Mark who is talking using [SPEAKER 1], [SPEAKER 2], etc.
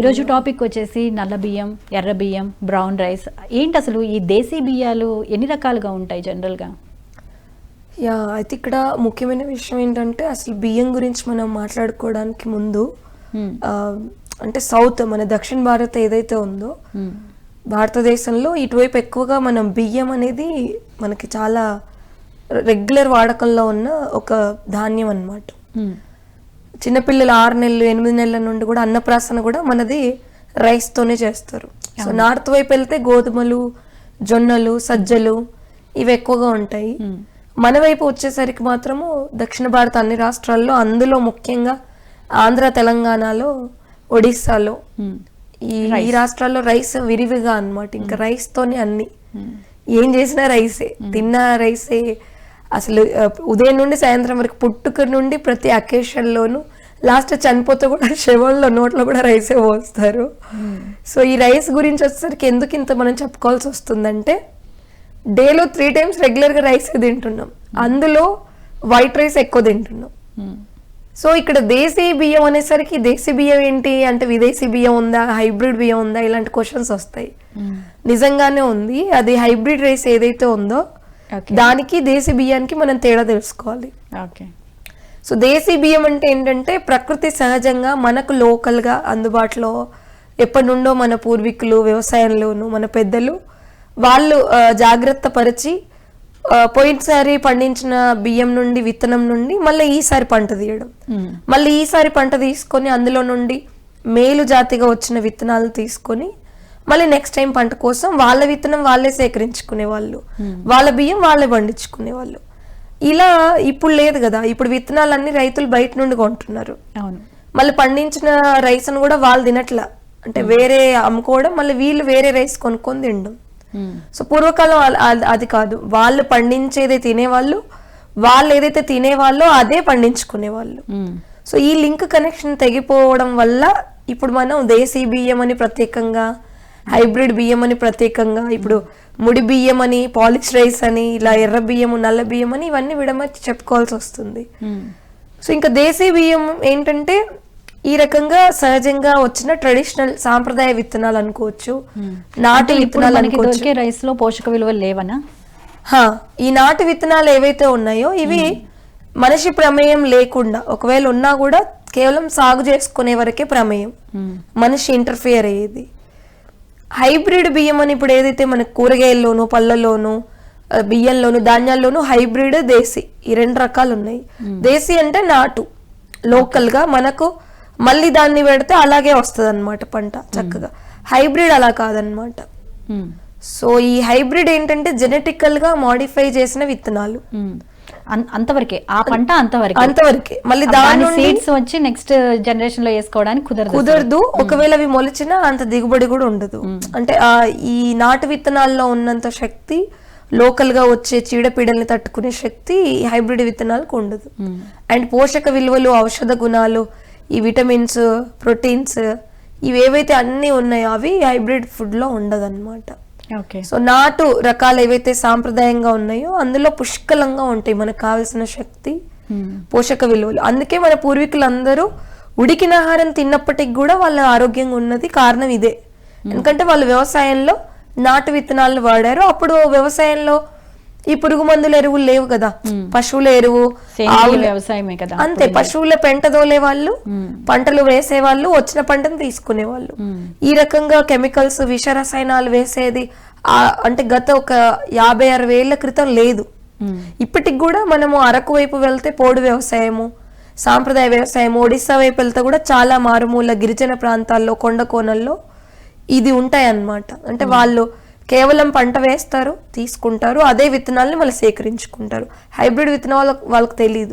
[SPEAKER 1] ఈరోజు టాపిక్ వచ్చేసి నల్ల బియ్యం ఎర్ర బియ్యం బ్రౌన్ రైస్. ఏంటి అసలు ఈ దేశీ బియ్యాలు ఎన్ని రకాలుగా ఉంటాయి జనరల్గా?
[SPEAKER 2] యా అయితే ఇక్కడ ముఖ్యమైన విషయం ఏంటంటే అసలు బియ్యం గురించి మనం మాట్లాడుకోవడానికి ముందు అంటే సౌత్ మన దక్షిణ భారత్ ఏదైతే ఉందో భారతదేశంలో ఇటువైపు ఎక్కువగా మనం బియ్యం అనేది మనకి చాలా రెగ్యులర్ వాడకంలో ఉన్న ఒక ధాన్యం అన్నమాట. చిన్నపిల్లలు ఆరు నెలలు ఎనిమిది నెలల నుండి కూడా అన్నప్రాసన కూడా మనది rice తోనే చేస్తారు. సో నార్త్ వైపు వెళ్తే గోధుమలు జొన్నలు సజ్జలు ఇవి ఎక్కువగా ఉంటాయి. మన వైపు వచ్చేసరికి మాత్రము దక్షిణ భారత అన్ని రాష్ట్రాల్లో అందులో ముఖ్యంగా ఆంధ్ర తెలంగాణలో ఒడిస్సాలో ఈ ఈ రాష్ట్రాల్లో రైస్ విరివిగా అన్నమాట. ఇంకా రైస్ తోనే అన్ని. ఏం చేసినా రైసే. తిన్న రైసే. అసలు ఉదయం నుండి సాయంత్రం వరకు పుట్టుక నుండి ప్రతి అకేషన్ లోను లాస్ట్ చనిపోతే కూడా శవంలో నోట్లో కూడా రైసే పోస్తారు. సో ఈ రైస్ గురించి వచ్చేసరికి ఎందుకు ఇంత మనం చెప్పుకోవాల్సి వస్తుందంటే డేలో త్రీ టైమ్స్ రెగ్యులర్గా రైస్ తింటున్నాం. అందులో వైట్ రైస్ ఎక్కువ తింటున్నాం. సో ఇక్కడ దేశీ బియ్యం అనేసరికి దేశీ బియ్యం ఏంటి? అంటే విదేశీ బియ్యం ఉందా? హైబ్రిడ్ బియ్యం ఉందా? ఇలాంటి క్వశ్చన్స్ వస్తాయి. నిజంగానే ఉంది. అది హైబ్రిడ్ రైస్ ఏదైతే ఉందో. దానికి దేశీ బియ్యానికి మనం తేడా తెలుసుకోవాలి.
[SPEAKER 1] ఓకే
[SPEAKER 2] సో దేశీ బియ్యం అంటే ఏంటంటే ప్రకృతి సహజంగా మనకు లోకల్గా అందుబాటులో ఎప్పటి నుండో మన పూర్వీకులు వ్యవసాయంలోను మన పెద్దలు వాళ్ళు జాగ్రత్త పరిచి పోయినసారి పండించిన బియ్యం నుండి విత్తనం నుండి మళ్ళీ ఈసారి పంట తీయడం. మళ్ళీ ఈసారి పంట తీసుకొని అందులో నుండి మేలు జాతిగా వచ్చిన విత్తనాలు తీసుకొని మళ్ళీ నెక్స్ట్ టైం పంట కోసం వాళ్ళ విత్తనం వాళ్ళే సేకరించుకునే వాళ్ళు. వాళ్ళ బియ్యం వాళ్ళే పండించుకునే వాళ్ళు. ఇలా ఇప్పుడు లేదు కదా. ఇప్పుడు విత్తనాలన్నీ రైతులు బయట నుండి కొంటున్నారు.
[SPEAKER 1] అవును.
[SPEAKER 2] మళ్ళీ పండించిన రైస్ అని కూడా వాళ్ళు తినట్లా. అంటే వేరే అమ్ముకోవడం మళ్ళీ వీళ్ళు వేరే రైస్ కొనుక్కొని తినడం. సో పూర్వకాలం అది కాదు. వాళ్ళు పండించేది తినేవాళ్ళు వాళ్ళు ఏదైతే తినేవాళ్ళో అదే పండించుకునేవాళ్ళు సో ఈ లింక్ కనెక్షన్ తెగిపోవడం వల్ల ఇప్పుడు మనం దేశీ బియ్యం అని ప్రత్యేకంగా హైబ్రిడ్ బియ్యం అని ప్రత్యేకంగా ఇప్పుడు ముడి బియ్యం అని పాలిష్ రైస్ అని ఇలా ఎర్ర బియ్యం నల్ల బియ్యం అని ఇవన్నీ విడమర్చి చెప్పుకోవాల్సి వస్తుంది. సో ఇంకా దేశీ బియ్యం ఏంటంటే ఈ రకంగా సహజంగా వచ్చిన ట్రెడిషనల్ సాంప్రదాయ విత్తనాలు అనుకోవచ్చు నాటు విత్తనాలు అనుకోవచ్చు.
[SPEAKER 1] రైస్లో పోషక విలువలు లేవనా?
[SPEAKER 2] హా, ఈ నాటు విత్తనాలు ఏవైతే ఉన్నాయో ఇవి మనిషి ప్రమేయం లేకుండా ఒకవేళ ఉన్నా కూడా కేవలం సాగు చేసుకునే వరకే ప్రమేయం. మనిషి ఇంటర్ఫియర్ అయ్యేది. హైబ్రిడ్ బియ్యం అని ఇప్పుడు ఏదైతే మన కూరగాయల్లోను పళ్ళల్లోను బియ్యంలోను ధాన్యాల్లోను హైబ్రిడ్ దేశీ ఈ రెండు రకాలు ఉన్నాయి దేశీ అంటే నాటు. లోకల్గా మనకు మళ్ళీ దాన్ని పెడితే అలాగే వస్తుంది అనమాట పంట చక్కగా. హైబ్రిడ్ అలా కాదనమాట. సో ఈ హైబ్రిడ్ ఏంటంటే జెనెటికల్గా మాడిఫై చేసిన విత్తనాలు.
[SPEAKER 1] అంతవరకే. ఆ పంట అంతవరకే.
[SPEAKER 2] అంతవరకే. మళ్ళీ దాని
[SPEAKER 1] సీడ్స్ వచ్చి నెక్స్ట్ జనరేషన్లో వేసుకోవడానికి కుదరదు
[SPEAKER 2] కుదరదు. ఒకవేళ అవి మొలిచినా అంత దిగుబడి కూడా ఉండదు. అంటే ఆ ఈ నాటు విత్తనాల్లో ఉన్నంత శక్తి లోకల్గా వచ్చే చీడపీడల్ని తట్టుకునే శక్తి హైబ్రిడ్ విత్తనాలకు ఉండదు. అండ్ పోషక విలువలు ఔషధ గుణాలు ఈ విటమిన్స్ ప్రోటీన్స్ ఇవి ఏవైతే అన్ని ఉన్నాయో అవి హైబ్రిడ్ ఫుడ్లో ఉండదన్నమాట.
[SPEAKER 1] ఓకే
[SPEAKER 2] సో నాటు రకాలు ఏవైతే సాంప్రదాయంగా ఉన్నాయో అందులో పుష్కలంగా ఉంటాయి మనకు కావాల్సిన శక్తి పోషక విలువలు. అందుకే మన పూర్వీకులందరూ ఉడికిన ఆహారం తిన్నప్పటికి కూడా వాళ్ళ ఆరోగ్యంగా ఉన్నది కారణం ఇదే. ఎందుకంటే వాళ్ళు వ్యవసాయంలో నాటు విత్తనాలను వాడారు. అప్పుడు వ్యవసాయంలో ఈ పురుగు మందుల ఎరువులు లేవు కదా. పశువుల ఎరువు
[SPEAKER 1] వ్యవసాయమే కదా
[SPEAKER 2] అంతే పశువుల పెంట దోలే వాళ్ళు పంటలు వేసే వాళ్ళు వచ్చిన పంటను తీసుకునే వాళ్ళు ఈ రకంగా కెమికల్స్ విష రసాయనాలు వేసేది అంటే గత ఒక యాభై అరవై ఏళ్ళ క్రితం లేదు. ఇప్పటికి కూడా మనము అరకు వైపు వెళ్తే పోడు వ్యవసాయము సాంప్రదాయ వ్యవసాయం ఒడిస్సా వైపు వెళ్తే కూడా చాలా మారుమూల గిరిజన ప్రాంతాల్లో కొండ కోనల్లో ఇది ఉంటాయి అన్నమాట అంటే వాళ్ళు కేవలం పంట వేస్తారు తీసుకుంటారు అదే విత్తనాల్ని మళ్ళీ సేకరించుకుంటారు. హైబ్రిడ్ విత్తనాలు వాళ్ళకి తెలియదు